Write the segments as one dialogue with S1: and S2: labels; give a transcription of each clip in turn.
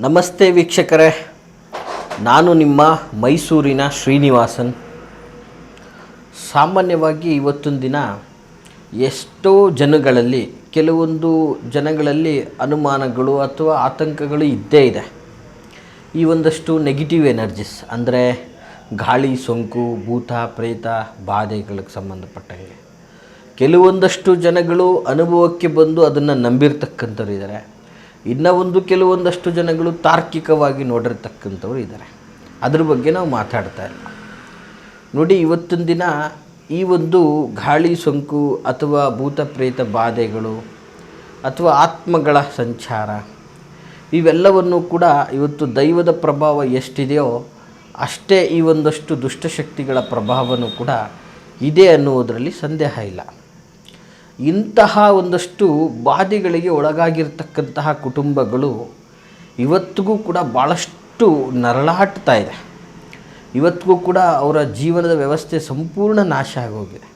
S1: ನಮಸ್ತೆ ವೀಕ್ಷಕರೇ. ನಾನು ನಿಮ್ಮ ಮೈಸೂರಿನ ಶ್ರೀನಿವಾಸನ್. ಸಾಮಾನ್ಯವಾಗಿ ಇವತ್ತೊಂದು ದಿನ ಎಷ್ಟೋ ಜನಗಳಲ್ಲಿ, ಕೆಲವೊಂದು ಜನಗಳಲ್ಲಿ ಅನುಮಾನಗಳು ಅಥವಾ ಆತಂಕಗಳು ಇದ್ದೇ ಇದೆ. ಈ ಒಂದಷ್ಟು ನೆಗೆಟಿವ್ ಎನರ್ಜಿಸ್ ಅಂದರೆ ಗಾಳಿ, ಸೋಂಕು, ಭೂತ, ಪ್ರೇತ, ಬಾಧೆಗಳಿಗೆ ಸಂಬಂಧಪಟ್ಟಂಗೆ. ಕೆಲವೊಂದಷ್ಟು ಜನಗಳು ಅನುಭವಕ್ಕೆ ಬಂದು ಅದನ್ನು ನಂಬಿರ್ತಕ್ಕಂಥವ್ರು ಇದ್ದಾರೆ ಇನ್ನು ಒಂದು ಕೆಲವೊಂದಷ್ಟು ಜನಗಳು ತಾರ್ಕಿಕವಾಗಿ ನೋಡಿರ್ತಕ್ಕಂಥವ್ರು ಇದ್ದಾರೆ ಅದ್ರ ಬಗ್ಗೆ ನಾವು ಮಾತಾಡ್ತಾ ಇಲ್ಲ. ನೋಡಿ, ಇವತ್ತಿನ ದಿನ ಈ ಒಂದು ಗಾಳಿ ಸೋಂಕು ಅಥವಾ ಭೂತ ಪ್ರೇತ ಬಾಧೆಗಳು ಅಥವಾ ಆತ್ಮಗಳ ಸಂಚಾರ, ಇವೆಲ್ಲವನ್ನು ಕೂಡ ಇವತ್ತು ದೈವದ ಪ್ರಭಾವ ಎಷ್ಟಿದೆಯೋ ಅಷ್ಟೇ ಈ ಒಂದಷ್ಟು ದುಷ್ಟಶಕ್ತಿಗಳ ಪ್ರಭಾವವೂ ಕೂಡ ಇದೆ ಅನ್ನುವುದರಲ್ಲಿ ಸಂದೇಹ ಇಲ್ಲ. ಇಂತಹ ಒಂದಷ್ಟು ಬಾಧೆಗಳಿಗೆ ಒಳಗಾಗಿರ್ತಕ್ಕಂತಹ ಕುಟುಂಬಗಳು ಇವತ್ತಿಗೂ ಕೂಡ ಭಾಳಷ್ಟು ನರಳಾಡ್ತಾ ಇದೆ. ಇವತ್ತಿಗೂ ಕೂಡ ಅವರ ಜೀವನದ ವ್ಯವಸ್ಥೆ ಸಂಪೂರ್ಣ ನಾಶ ಆಗೋಗಿದೆ.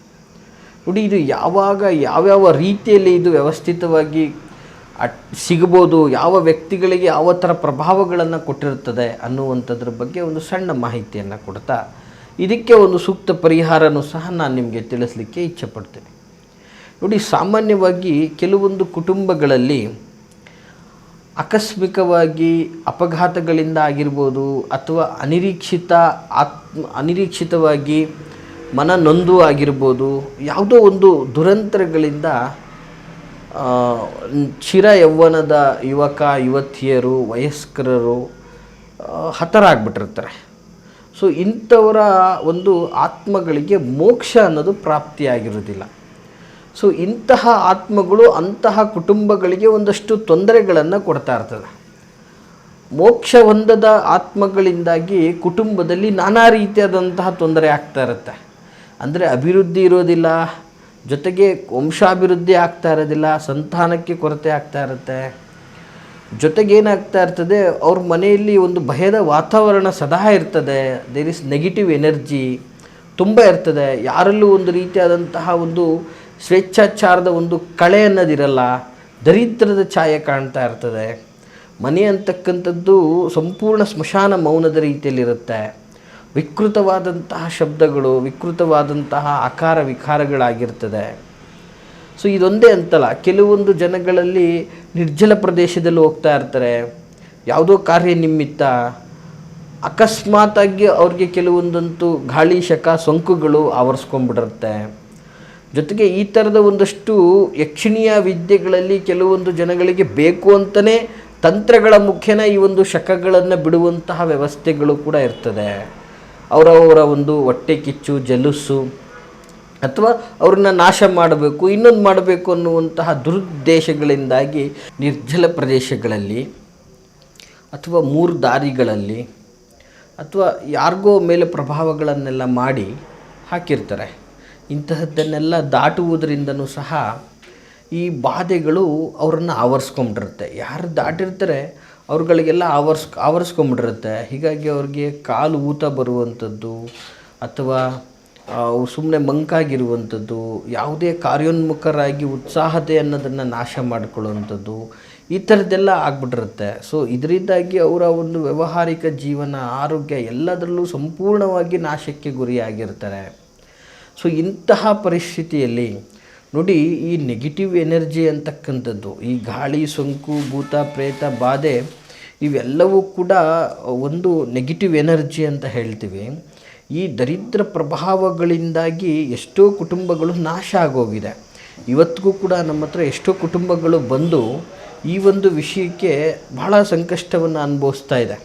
S1: ನೋಡಿ, ಇದು ಯಾವಾಗ, ಯಾವ್ಯಾವ ರೀತಿಯಲ್ಲಿ ಇದು ವ್ಯವಸ್ಥಿತವಾಗಿ ಅಟ್ ಸಿಗ್ಬೋದು ಯಾವ ವ್ಯಕ್ತಿಗಳಿಗೆ ಯಾವ ಥರ ಪ್ರಭಾವಗಳನ್ನು ಕೊಟ್ಟಿರ್ತದೆ ಅನ್ನುವಂಥದ್ರ ಬಗ್ಗೆ ಒಂದು ಸಣ್ಣ ಮಾಹಿತಿಯನ್ನು ಕೊಡ್ತಾ ಇದಕ್ಕೆ ಒಂದು ಸೂಕ್ತ ಪರಿಹಾರನೂ ಸಹ ನಾನು ನಿಮಗೆ ತಿಳಿಸ್ಲಿಕ್ಕೆ ಇಚ್ಛೆಪಡ್ತೇನೆ ನೋಡಿ, ಸಾಮಾನ್ಯವಾಗಿ ಕೆಲವೊಂದು ಕುಟುಂಬಗಳಲ್ಲಿ ಆಕಸ್ಮಿಕವಾಗಿ ಅಪಘಾತಗಳಿಂದ ಆಗಿರ್ಬೋದು ಅಥವಾ ಅನಿರೀಕ್ಷಿತ ಆತ್ಮ, ಅನಿರೀಕ್ಷಿತವಾಗಿ ಮನ ನೊಂದು ಆಗಿರ್ಬೋದು, ಯಾವುದೋ ಒಂದು ದುರಂತರಗಳಿಂದ ಚಿರ ಯೌವನದ ಯುವಕ, ಯುವತಿಯರು, ವಯಸ್ಕರರು ಹತರಾಗ್ಬಿಟ್ಟಿರ್ತಾರೆ. ಸೊ ಇಂಥವರ ಒಂದು ಆತ್ಮಗಳಿಗೆ ಮೋಕ್ಷ ಅನ್ನೋದು ಪ್ರಾಪ್ತಿಯಾಗಿರೋದಿಲ್ಲ ಸೊ ಇಂತಹ ಆತ್ಮಗಳು ಅಂತಹ ಕುಟುಂಬಗಳಿಗೆ ಒಂದಷ್ಟು ತೊಂದರೆಗಳನ್ನು ಕೊಡ್ತಾ ಇರ್ತದೆ. ಮೋಕ್ಷ ಹೊಂದದ ಆತ್ಮಗಳಿಂದಾಗಿ ಕುಟುಂಬದಲ್ಲಿ ನಾನಾ ರೀತಿಯಾದಂತಹ ತೊಂದರೆ ಆಗ್ತಾ ಇರುತ್ತೆ. ಅಂದರೆ ಅಭಿವೃದ್ಧಿ ಇರೋದಿಲ್ಲ, ಜೊತೆಗೆ ವಂಶಾಭಿವೃದ್ಧಿ ಆಗ್ತಾ ಇರೋದಿಲ್ಲ, ಸಂತಾನಕ್ಕೆ ಕೊರತೆ ಆಗ್ತಾ ಇರುತ್ತೆ. ಜೊತೆಗೆ ಏನಾಗ್ತಾ ಇರ್ತದೆ, ಅವ್ರ ಮನೆಯಲ್ಲಿ ಒಂದು ಭಯದ ವಾತಾವರಣ ಸದಾ ಇರ್ತದೆ. ದೇರ್ ಇಸ್ ನೆಗೆಟಿವ್ ಎನರ್ಜಿ ತುಂಬ ಇರ್ತದೆ. ಯಾರಲ್ಲೂ ಒಂದು ರೀತಿಯಾದಂತಹ ಒಂದು ಸ್ವೇಚ್ಛಾಚಾರದ ಒಂದು ಕಳೆ ಅನ್ನೋದಿರಲ್ಲ, ದರಿದ್ರದ ಛಾಯೆ ಕಾಣ್ತಾ ಇರ್ತದೆ. ಮನೆ ಅಂತಕ್ಕಂಥದ್ದು ಸಂಪೂರ್ಣ ಸ್ಮಶಾನ ಮೌನದ ರೀತಿಯಲ್ಲಿರುತ್ತೆ. ವಿಕೃತವಾದಂತಹ ಶಬ್ದಗಳು, ವಿಕೃತವಾದಂತಹ ಆಕಾರ ವಿಕಾರಗಳಾಗಿರ್ತದೆ. ಸೊ ಇದೊಂದೇ ಅಂತಲ್ಲ, ಕೆಲವೊಂದು ಜನಗಳಲ್ಲಿ ನಿರ್ಜಲ ಪ್ರದೇಶದಲ್ಲಿ ಹೋಗ್ತಾ ಇರ್ತಾರೆ. ಯಾವುದೋ ಕಾರ್ಯ ನಿಮಿತ್ತ ಅಕಸ್ಮಾತಾಗಿ ಅವ್ರಿಗೆ ಕೆಲವೊಂದಂತೂ ಗಾಳಿ, ಶಕ, ಸೋಂಕುಗಳು ಆವರಿಸ್ಕೊಂಡ್ಬಿಟ್ಟಿರುತ್ತೆ ಜೊತೆಗೆ ಈ ಥರದ ಒಂದಷ್ಟು ಯಕ್ಷಿಣಿಯ ವಿದ್ಯೆಗಳಲ್ಲಿ ಕೆಲವೊಂದು ಜನಗಳಿಗೆ ಬೇಕು ಅಂತಲೇ ತಂತ್ರಗಳ ಮುಖ್ಯನ ಈ ಒಂದು ಶಕಗಳನ್ನು ಬಿಡುವಂತಹ ವ್ಯವಸ್ಥೆಗಳು ಕೂಡ ಇರ್ತದೆ. ಅವರವರ ಒಂದು ಹೊಟ್ಟೆ ಕಿಚ್ಚು, ಜಲುಸು ಅಥವಾ ಅವ್ರನ್ನ ನಾಶ ಮಾಡಬೇಕು, ಇನ್ನೊಂದು ಮಾಡಬೇಕು ಅನ್ನುವಂತಹ ದುರುದ್ದೇಶಗಳಿಂದಾಗಿ ನಿರ್ಜಲ ಪ್ರದೇಶಗಳಲ್ಲಿ ಅಥವಾ ಮೂರು ದಾರಿಗಳಲ್ಲಿ ಅಥವಾ ಯಾರಿಗೋ ಮೇಲೆ ಪ್ರಭಾವಗಳನ್ನೆಲ್ಲ ಮಾಡಿ ಹಾಕಿರ್ತಾರೆ. ಇಂತಹದ್ದನ್ನೆಲ್ಲ ದಾಟುವುದರಿಂದನೂ ಸಹ ಈ ಬಾಧೆಗಳು ಅವರನ್ನು ಆವರಿಸ್ಕೊಂಬಿಟ್ಟಿರುತ್ತೆ. ಯಾರು ದಾಟಿರ್ತಾರೆ ಅವ್ರುಗಳಿಗೆಲ್ಲ ಆವರ್ಸ್, ಆವರಿಸ್ಕೊಂಬಿಟ್ಟಿರುತ್ತೆ. ಹೀಗಾಗಿ ಅವ್ರಿಗೆ ಕಾಲು ಊತ ಬರುವಂಥದ್ದು ಅಥವಾ ಸುಮ್ಮನೆ ಮಂಕಾಗಿರುವಂಥದ್ದು, ಯಾವುದೇ ಕಾರ್ಯೋನ್ಮುಖರಾಗಿ ಉತ್ಸಾಹತೆ ಅನ್ನೋದನ್ನು ನಾಶ ಮಾಡಿಕೊಳ್ಳುವಂಥದ್ದು, ಈ ಥರದ್ದೆಲ್ಲ ಆಗ್ಬಿಟ್ಟಿರುತ್ತೆ. ಸೊ, ಇದರಿಂದಾಗಿ ಅವರ ಒಂದು ವ್ಯಾವಹಾರಿಕ ಜೀವನ, ಆರೋಗ್ಯ ಎಲ್ಲದರಲ್ಲೂ ಸಂಪೂರ್ಣವಾಗಿ ನಾಶಕ್ಕೆ ಗುರಿಯಾಗಿರ್ತಾರೆ. ಸೊ ಇಂತಹ ಪರಿಸ್ಥಿತಿಯಲ್ಲಿ ನೋಡಿ ಈ ನೆಗೆಟಿವ್ ಎನರ್ಜಿ ಅಂತಕ್ಕಂಥದ್ದು, ಈ ಗಾಳಿ, ಸೋಂಕು, ಭೂತ, ಪ್ರೇತ, ಬಾಧೆ, ಇವೆಲ್ಲವೂ ಕೂಡ ಒಂದು ನೆಗೆಟಿವ್ ಎನರ್ಜಿ ಅಂತ ಹೇಳ್ತೀವಿ. ಈ ದರಿದ್ರ ಪ್ರಭಾವಗಳಿಂದಾಗಿ ಎಷ್ಟೋ ಕುಟುಂಬಗಳು ನಾಶ ಆಗೋಗಿದೆ. ಇವತ್ತಿಗೂ ಕೂಡ ನಮ್ಮ ಹತ್ರ ಎಷ್ಟೋ ಕುಟುಂಬಗಳು ಬಂದು ಈ ಒಂದು ವಿಷಯಕ್ಕೆ ಬಹಳ ಸಂಕಷ್ಟವನ್ನು ಅನುಭವಿಸ್ತಾ ಇದೆ.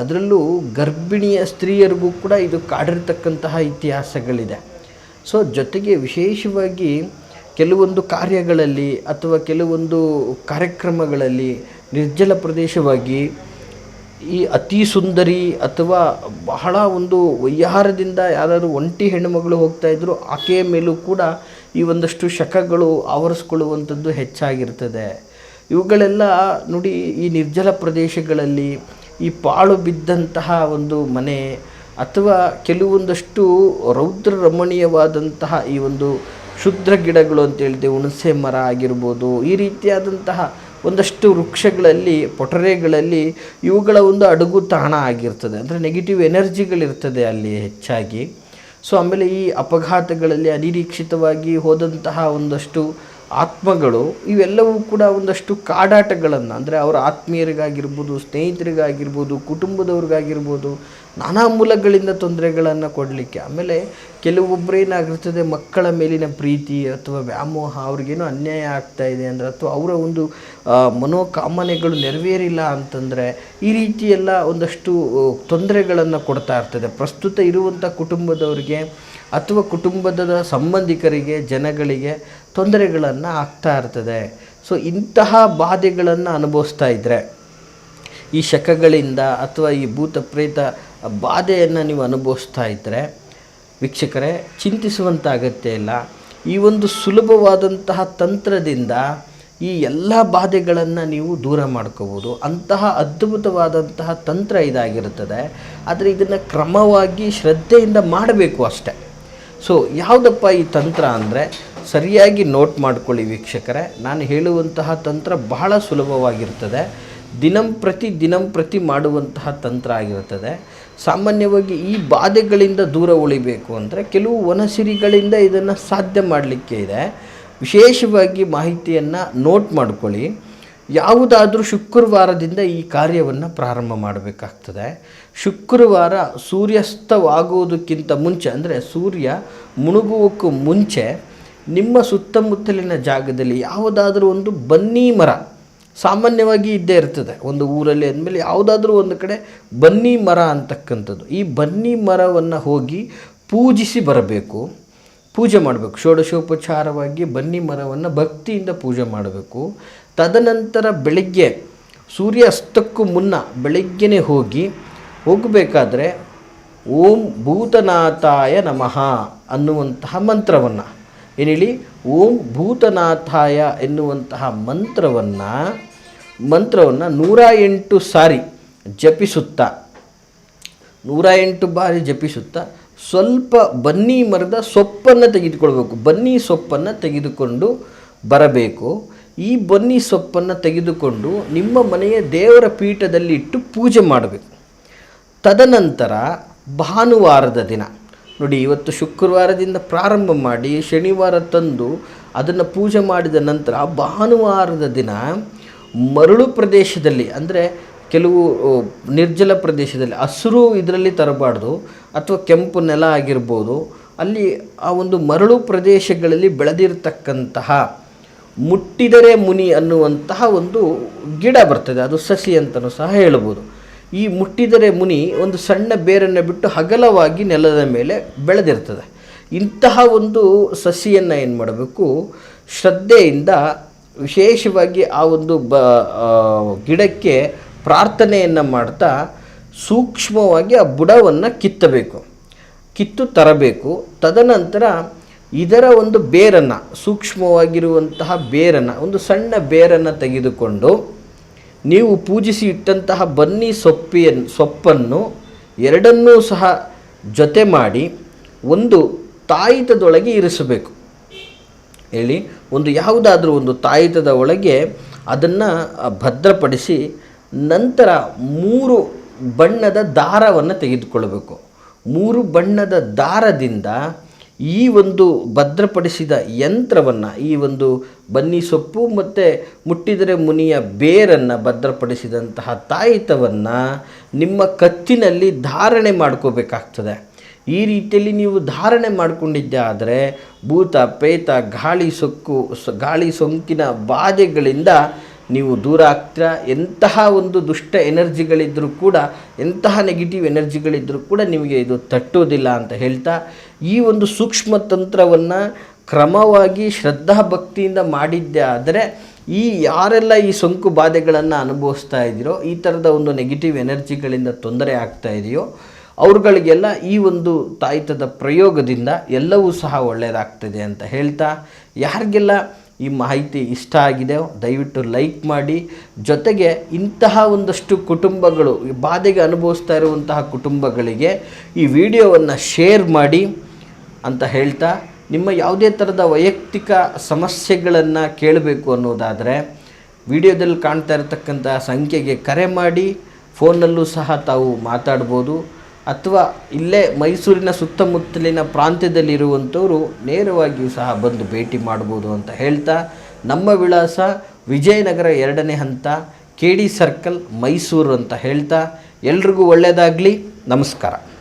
S1: ಅದರಲ್ಲೂ ಗರ್ಭಿಣಿಯ ಸ್ತ್ರೀಯರಿಗೂ ಕೂಡ ಇದು ಕಾಡಿರ್ತಕ್ಕಂತಹ ಇತಿಹಾಸಗಳಿದೆ. ಸೊ ಜೊತೆಗೆ ವಿಶೇಷವಾಗಿ ಕೆಲವೊಂದು ಕಾರ್ಯಗಳಲ್ಲಿ ಅಥವಾ ಕೆಲವೊಂದು ಕಾರ್ಯಕ್ರಮಗಳಲ್ಲಿ ನಿರ್ಜಲ ಪ್ರದೇಶವಾಗಿ ಈ ಅತಿ ಸುಂದರಿ ಅಥವಾ ಬಹಳ ಒಂದು ವಯ್ಯಾರದಿಂದ ಯಾರಾದರೂ ಒಂಟಿ ಹೆಣ್ಣುಮಗಳು ಹೋಗ್ತಾ ಇದ್ರು ಆಕೆಯ ಮೇಲೂ ಕೂಡ ಈ ಒಂದಷ್ಟು ಶಕಗಳು ಆವರಿಸ್ಕೊಳ್ಳುವಂಥದ್ದು ಹೆಚ್ಚಾಗಿರ್ತದೆ. ಇವುಗಳೆಲ್ಲ ನೋಡಿ ಈ ನಿರ್ಜಲ ಪ್ರದೇಶಗಳಲ್ಲಿ ಈ ಪಾಳು ಬಿದ್ದಂತಹ ಒಂದು ಮನೆ ಅಥವಾ ಕೆಲವೊಂದಷ್ಟು ರೌದ್ರ ರಮಣೀಯವಾದಂತಹ ಈ ಒಂದು ಕ್ಷುದ್ರ ಗಿಡಗಳು ಅಂತ ಹುಣಸೆ ಮರ ಆಗಿರ್ಬೋದು, ಈ ರೀತಿಯಾದಂತಹ ಒಂದಷ್ಟು ವೃಕ್ಷಗಳಲ್ಲಿ, ಪೊಟರೆಗಳಲ್ಲಿ ಇವುಗಳ ಒಂದು ಅಡುಗು ತಾಣ ಆಗಿರ್ತದೆ. ಅಂದರೆ ನೆಗೆಟಿವ್ ಎನರ್ಜಿಗಳಿರ್ತದೆ ಅಲ್ಲಿ ಹೆಚ್ಚಾಗಿ. ಸೊ ಆಮೇಲೆ ಈ ಅಪಘಾತಗಳಲ್ಲಿ ಅನಿರೀಕ್ಷಿತವಾಗಿ ಹೋದಂತಹ ಒಂದಷ್ಟು ಆತ್ಮಗಳು ಇವೆಲ್ಲವೂ ಕೂಡ ಒಂದಷ್ಟು ಕಾಡಾಟಗಳನ್ನು, ಅಂದರೆ ಅವರ ಆತ್ಮೀಯರಿಗಾಗಿರ್ಬೋದು, ಸ್ನೇಹಿತರಿಗಾಗಿರ್ಬೋದು, ಕುಟುಂಬದವ್ರಿಗಾಗಿರ್ಬೋದು, ನಾನಾ ಮೂಲಗಳಿಂದ ತೊಂದರೆಗಳನ್ನು ಕೊಡಲಿಕ್ಕೆ. ಆಮೇಲೆ ಕೆಲವೊಬ್ಬರು ಏನಾಗಿರ್ತದೆ, ಮಕ್ಕಳ ಮೇಲಿನ ಪ್ರೀತಿ ಅಥವಾ ವ್ಯಾಮೋಹ ಅವ್ರಿಗೇನೋ ಅನ್ಯಾಯ ಆಗ್ತಾ ಇದೆ ಅಂದರೆ, ಅಥವಾ ಅವರ ಒಂದು ಮನೋಕಾಮನೆಗಳು ನೆರವೇರಿಲ್ಲ ಅಂತಂದರೆ, ಈ ರೀತಿ ಎಲ್ಲ ಒಂದಷ್ಟು ತೊಂದರೆಗಳನ್ನು ಕೊಡ್ತಾ ಇರ್ತದೆ. ಪ್ರಸ್ತುತ ಇರುವಂಥ ಕುಟುಂಬದವರಿಗೆ ಅಥವಾ ಕುಟುಂಬದ ಸಂಬಂಧಿಕರಿಗೆ, ಜನಗಳಿಗೆ ತೊಂದರೆಗಳನ್ನು ಆಗ್ತಾ ಇರ್ತದೆ. ಸೊ ಇಂತಹ ಬಾಧೆಗಳನ್ನು ಅನುಭವಿಸ್ತಾ ಇದ್ದರೆ ಈ ಶಕಗಳಿಂದ ಅಥವಾ ಈ ಭೂತ ಪ್ರೇತ ಬಾಧೆಯನ್ನು ನೀವು ಅನುಭವಿಸ್ತಾ ಇದ್ದರೆ ವೀಕ್ಷಕರೇ ಚಿಂತಿಸುವಂಥ ಅಗತ್ಯ ಇಲ್ಲ ಈ ಒಂದು ಸುಲಭವಾದಂತಹ ತಂತ್ರದಿಂದ ಈ ಎಲ್ಲ ಬಾಧೆಗಳನ್ನು ನೀವು ದೂರ ಮಾಡ್ಕೋಬೋದು. ಅಂತಹ ಅದ್ಭುತವಾದಂತಹ ತಂತ್ರ ಇದಾಗಿರುತ್ತದೆ ಆದರೆ ಇದನ್ನು ಕ್ರಮವಾಗಿ ಶ್ರದ್ಧೆಯಿಂದ ಮಾಡಬೇಕು ಅಷ್ಟೆ. ಸೊ ಯಾವುದಪ್ಪ ಈ ತಂತ್ರ ಅಂದರೆ ಸರಿಯಾಗಿ ನೋಟ್ ಮಾಡ್ಕೊಳ್ಳಿ ವೀಕ್ಷಕರೇ. ನಾನು ಹೇಳುವಂತಹ ತಂತ್ರ ಬಹಳ ಸುಲಭವಾಗಿರ್ತದೆ. ದಿನಂಪ್ರತಿ ದಿನಂಪ್ರತಿ ಮಾಡುವಂತಹ ತಂತ್ರ ಆಗಿರುತ್ತದೆ ಸಾಮಾನ್ಯವಾಗಿ ಈ ಬಾಧೆಗಳಿಂದ ದೂರ ಉಳಿಬೇಕು ಅಂದರೆ ಕೆಲವು ವನಸಿರಿಗಳಿಂದ ಇದನ್ನು ಸಾಧ್ಯ ಮಾಡಲಿಕ್ಕೆ ಇದೆ. ವಿಶೇಷವಾಗಿ ಮಾಹಿತಿಯನ್ನು ನೋಟ್ ಮಾಡ್ಕೊಳ್ಳಿ. ಯಾವುದಾದರೂ ಶುಕ್ರವಾರದಿಂದ ಈ ಕಾರ್ಯವನ್ನು ಪ್ರಾರಂಭ ಮಾಡಬೇಕಾಗ್ತದೆ. ಶುಕ್ರವಾರ ಸೂರ್ಯಾಸ್ತವಾಗುವುದಕ್ಕಿಂತ ಮುಂಚೆ ಅಂದರೆ ಸೂರ್ಯ ಮುಳುಗುವಕ್ಕೂ ಮುಂಚೆ ನಿಮ್ಮ ಸುತ್ತಮುತ್ತಲಿನ ಜಾಗದಲ್ಲಿ ಯಾವುದಾದ್ರೂ ಒಂದು ಬನ್ನಿ ಮರ ಸಾಮಾನ್ಯವಾಗಿ ಇದ್ದೇ ಇರ್ತದೆ. ಒಂದು ಊರಲ್ಲಿ ಅಂದಮೇಲೆ ಯಾವುದಾದ್ರೂ ಒಂದು ಕಡೆ ಬನ್ನಿ ಮರ ಅಂತಕ್ಕಂಥದ್ದು. ಈ ಬನ್ನಿ ಮರವನ್ನು ಹೋಗಿ ಪೂಜಿಸಿ ಬರಬೇಕು. ಪೂಜೆ ಮಾಡಬೇಕು. ಷೋಡಶೋಪಚಾರವಾಗಿ ಬನ್ನಿ ಮರವನ್ನು ಭಕ್ತಿಯಿಂದ ಪೂಜೆ ಮಾಡಬೇಕು. ತದನಂತರ ಬೆಳಿಗ್ಗೆ, ಸೂರ್ಯ ಅಸ್ತಕ್ಕೂ ಮುನ್ನ ಬೆಳಗ್ಗೆನೇ ಹೋಗಿ ಹೋಗಬೇಕಾದ್ರೆ ಓಂ ಭೂತನಾಥಾಯ ನಮಃ ಅನ್ನುವಂತಹ ಮಂತ್ರವನ್ನು. ಏನೇಳಿ ಓಂ ಭೂತನಾಥಾಯ ಎನ್ನುವಂತಹ ಮಂತ್ರವನ್ನು ಮಂತ್ರವನ್ನು ನೂರ ಎಂಟು ಸಾರಿ ಜಪಿಸುತ್ತಾ. ನೂರ ಎಂಟು ಬಾರಿ ಜಪಿಸುತ್ತ. ಸ್ವಲ್ಪ ಬನ್ನಿ ಮರದ ಸೊಪ್ಪನ್ನು ತೆಗೆದುಕೊಳ್ಬೇಕು. ಬನ್ನಿ ಸೊಪ್ಪನ್ನು ತೆಗೆದುಕೊಂಡು ಬರಬೇಕು. ಈ ಬನ್ನಿ ಸೊಪ್ಪನ್ನು ತೆಗೆದುಕೊಂಡು ನಿಮ್ಮ ಮನೆಯ ದೇವರ ಪೀಠದಲ್ಲಿ ಇಟ್ಟು ಪೂಜೆ ಮಾಡಬೇಕು. ತದನಂತರ ಭಾನುವಾರದ ದಿನ. ನೋಡಿ, ಇವತ್ತು ಶುಕ್ರವಾರದಿಂದ ಪ್ರಾರಂಭ ಮಾಡಿ ಶನಿವಾರ ತಂದು ಅದನ್ನು ಪೂಜೆ ಮಾಡಿದ ನಂತರ ಭಾನುವಾರದ ದಿನ ಮರಳು ಪ್ರದೇಶದಲ್ಲಿ, ಅಂದರೆ ಕೆಲವು ನಿರ್ಜಲ ಪ್ರದೇಶದಲ್ಲಿ, ಹಸಿರು ಇದರಲ್ಲಿ ತರಬಾರ್ದು ಅಥವಾ ಕೆಂಪು ನೆಲ ಆಗಿರ್ಬೋದು, ಅಲ್ಲಿ ಆ ಒಂದು ಮರಳು ಪ್ರದೇಶಗಳಲ್ಲಿ ಬೆಳೆದಿರ್ತಕ್ಕಂತಹ ಮುಟ್ಟಿದರೆ ಮುನಿ ಅನ್ನುವಂತಹ ಒಂದು ಗಿಡ ಬರ್ತದೆ, ಅದು ಸಸಿ ಅಂತಲೂ ಸಹ ಹೇಳ್ಬೋದು. ಈ ಮುಟ್ಟಿದರೆ ಮುನಿ ಒಂದು ಸಣ್ಣ ಬೇರನ್ನು ಬಿಟ್ಟು ಹಗಲವಾಗಿ ನೆಲದ ಮೇಲೆ ಬೆಳೆದಿರ್ತದೆ. ಇಂತಹ ಒಂದು ಸಸಿಯನ್ನು ಏನು ಮಾಡಬೇಕು? ಶ್ರದ್ಧೆಯಿಂದ ವಿಶೇಷವಾಗಿ ಆ ಒಂದು ಬ ಗಿಡಕ್ಕೆ ಪ್ರಾರ್ಥನೆಯನ್ನು ಮಾಡ್ತಾ ಸೂಕ್ಷ್ಮವಾಗಿ ಆ ಬುಡವನ್ನು ಕಿತ್ತಬೇಕು. ಕಿತ್ತು ತರಬೇಕು. ತದನಂತರ ಇದರ ಒಂದು ಬೇರನ್ನು, ಸೂಕ್ಷ್ಮವಾಗಿರುವಂತಹ ಬೇರನ್ನು, ಒಂದು ಸಣ್ಣ ಬೇರನ್ನು ತೆಗೆದುಕೊಂಡು ನೀವು ಪೂಜಿಸಿ ಇಟ್ಟಂತಹ ಬನ್ನಿ ಸೊಪ್ಪಿಯನ್ನು ಸೊಪ್ಪನ್ನು ಎರಡನ್ನೂ ಸಹ ಜೊತೆ ಮಾಡಿ ಒಂದು ತಾಯಿತದೊಳಗೆ ಇರಿಸಬೇಕು. ಹೇಳಿ, ಒಂದು ಯಾವುದಾದ್ರೂ ಒಂದು ತಾಯಿತದ ಒಳಗೆ ಅದನ್ನು ಭದ್ರಪಡಿಸಿ ನಂತರ ಮೂರು ಬಣ್ಣದ ದಾರವನ್ನು ತೆಗೆದುಕೊಳ್ಬೇಕು ಮೂರು ಬಣ್ಣದ ದಾರದಿಂದ ಈ ಒಂದು ಭದ್ರಪಡಿಸಿದ ಯಂತ್ರವನ್ನು, ಈ ಒಂದು ಬನ್ನಿ ಸೊಪ್ಪು ಮತ್ತು ಮುಟ್ಟಿದರೆ ಮುನಿಯ ಬೇರನ್ನು ಭದ್ರಪಡಿಸಿದಂತಹ ತಾಯಿತವನ್ನು ನಿಮ್ಮ ಕತ್ತಿನಲ್ಲಿ ಧಾರಣೆ ಮಾಡ್ಕೋಬೇಕಾಗ್ತದೆ. ಈ ರೀತಿಯಲ್ಲಿ ನೀವು ಧಾರಣೆ ಮಾಡಿಕೊಂಡಿದ್ದೆ ಆದರೆ ಭೂತ ಪೇತ ಗಾಳಿ ಸೊಕ್ಕು ಗಾಳಿ ಸೋಂಕಿನ ಬಾಧೆಗಳಿಂದ ನೀವು ದೂರ ಆಗ್ತೀರಾ? ಎಂತಹ ಒಂದು ದುಷ್ಟ ಎನರ್ಜಿಗಳಿದ್ದರೂ ಕೂಡ, ಎಂತಹ ನೆಗೆಟಿವ್ ಎನರ್ಜಿಗಳಿದ್ದರೂ ಕೂಡ ನಿಮಗೆ ಇದು ತಟ್ಟೋದಿಲ್ಲ ಅಂತ ಹೇಳ್ತಾ ಈ ಒಂದು ಸೂಕ್ಷ್ಮ ತಂತ್ರವನ್ನು ಕ್ರಮವಾಗಿ ಶ್ರದ್ಧಾ ಭಕ್ತಿಯಿಂದ ಮಾಡಿದ್ದೆ ಆದರೆ ಈ ಯಾರೆಲ್ಲ ಈ ಸೋಂಕು ಬಾಧೆಗಳನ್ನು ಅನುಭವಿಸ್ತಾ ಇದ್ದೀರೋ ಈ ಥರದ ಒಂದು ನೆಗೆಟಿವ್ ಎನರ್ಜಿಗಳಿಂದ ತೊಂದರೆ ಆಗ್ತಾ ಇದೆಯೋ, ಅವ್ರುಗಳಿಗೆಲ್ಲ ಈ ಒಂದು ತಾಯ್ತದ ಪ್ರಯೋಗದಿಂದ ಎಲ್ಲವೂ ಸಹ ಒಳ್ಳೆಯದಾಗ್ತದೆ ಅಂತ ಹೇಳ್ತಾ, ಯಾರಿಗೆಲ್ಲ ಈ ಮಾಹಿತಿ ಇಷ್ಟ ಆಗಿದೆ ದಯವಿಟ್ಟು ಲೈಕ್ ಮಾಡಿ, ಜೊತೆಗೆ ಇಂತಹ ಒಂದಷ್ಟು ಕುಟುಂಬಗಳು ಬಾಧೆಗೆ ಅನುಭವಿಸ್ತಾ ಇರುವಂತಹ ಕುಟುಂಬಗಳಿಗೆ ಈ ವಿಡಿಯೋವನ್ನು ಶೇರ್ ಮಾಡಿ ಅಂತ ಹೇಳ್ತಾ ನಿಮ್ಮ ಯಾವುದೇ ಥರದ ವೈಯಕ್ತಿಕ ಸಮಸ್ಯೆಗಳನ್ನು ಕೇಳಬೇಕು ಅನ್ನೋದಾದರೆ ವಿಡಿಯೋದಲ್ಲಿ ಕಾಣ್ತಾ ಇರತಕ್ಕಂಥ ಸಂಖ್ಯೆಗೆ ಕರೆ ಮಾಡಿ ಫೋನಲ್ಲೂ ಸಹ ತಾವು ಮಾತಾಡ್ಬೋದು. ಅಥವಾ ಇಲ್ಲೇ ಮೈಸೂರಿನ ಸುತ್ತಮುತ್ತಲಿನ ಪ್ರಾಂತ್ಯದಲ್ಲಿರುವಂಥವರು ನೇರವಾಗಿಯೂ ಸಹ ಬಂದು ಭೇಟಿ ಮಾಡ್ಬೋದು ಅಂತ ಹೇಳ್ತಾ ನಮ್ಮ ವಿಳಾಸ ವಿಜಯನಗರ ಎರಡನೇ ಹಂತ ಕೆ ಡಿ ಸರ್ಕಲ್ ಮೈಸೂರು ಅಂತ ಹೇಳ್ತಾ ಎಲ್ರಿಗೂ ಒಳ್ಳೆಯದಾಗಲಿ ನಮಸ್ಕಾರ.